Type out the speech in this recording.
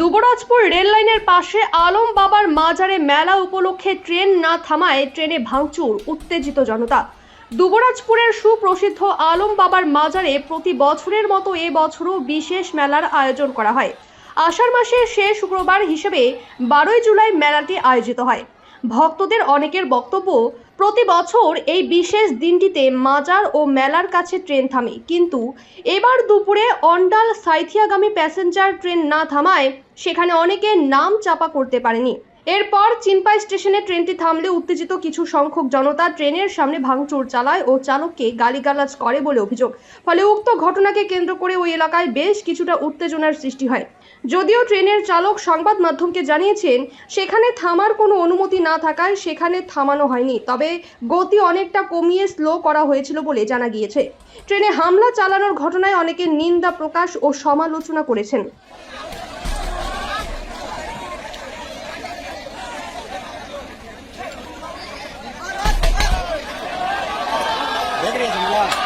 Dubrajpur rail লাইনের পাশে আলম বাবার মাজারে মেলা উপলক্ষে ট্রেন না থামায়, ট্রেনে ভাঙচুর, উত্তেজিত জনতা। দুবরাজপুরের সুপ্রসিদ্ধ আলম বাবার মাজারে প্রতি বছরের মতো এ বছরও বিশেষ মেলার আয়োজন করা হয়। আষাঢ় মাসের শেষ শুক্রবার হিসেবে বারোই জুলাই মেলাটি আয়োজিত হয়। ভক্তদের অনেকের বক্তব্য প্রতি বছর এই বিশেষ দিনটিতে মাজার ও মেলার কাছে ট্রেন থামে। কিন্তু এবার দুপুরে অন্ডাল সাইথিয়াগামী প্যাসেঞ্জার ট্রেন না থামায় সেখানে অনেকে নাম চাপা করতে পারেনি। এরপর চিনপাই স্টেশনে ট্রেনটি থামলে উত্তেজিত কিছু সংখ্যক জনতা ট্রেনের সামনে ভাঙচুর চালায় ও চালককে গালিগালাজ করে বলে অভিযোগ। ফলে উক্ত ঘটনাকে কেন্দ্র করে ওই এলাকায় বেশ কিছুটা উত্তেজনার সৃষ্টি হয়। যদিও ট্রেনের চালক সংবাদ মাধ্যমকে জানিয়েছেন, সেখানে থামার কোনো অনুমতি না থাকায় সেখানে থামানো হয়নি। তবে তবে গতি অনেকটা কমিয়ে স্লো করা হয়েছিল বলে জানা গিয়েছে ট্রেনে হামলা চালানোর ঘটনায় অনেকে নিন্দা প্রকাশ ও সমালোচনা করেছেন Yeah.